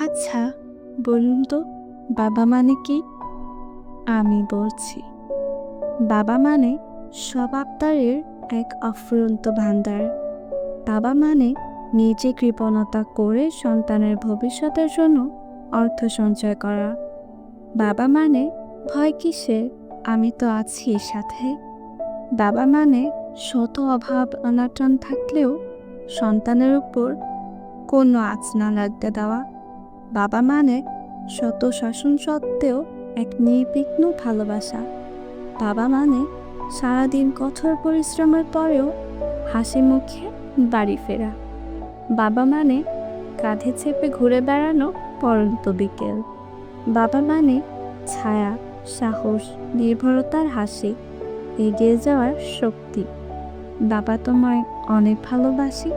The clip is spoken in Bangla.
আচ্ছা বলুন তো, বাবা মানে কি? আমি বলছি, বাবা মানে সব আবদারের এক অফুরন্ত ভান্ডার বাবা মানে নিজে কৃপণতা করে সন্তানের ভবিষ্যতের জন্য অর্থ সঞ্চয় করা। বাবা মানে ভয় কিসের আমি তো আছি এর সাথে। বাবা মানে শত অভাব অনাটন থাকলেও সন্তানের উপর কোনো আঁচ না লাগতে দেওয়া। বাবা মানে শত শাসন সত্ত্বেও এক নির্বিঘ্ন ভালোবাসা। বাবা মানে সারাদিন কঠোর পরিশ্রমের পরেও হাসি মুখে বাড়ি ফেরা। বাবা মানে কাঁধে চেপে ঘুরে বেড়ানো পরন্ত বিকেল। বাবা মানে ছায়া, সাহস, নির্ভরতার হাসি, এগিয়ে যাওয়ার শক্তি। বাবা তোমায় অনেক ভালোবাসি।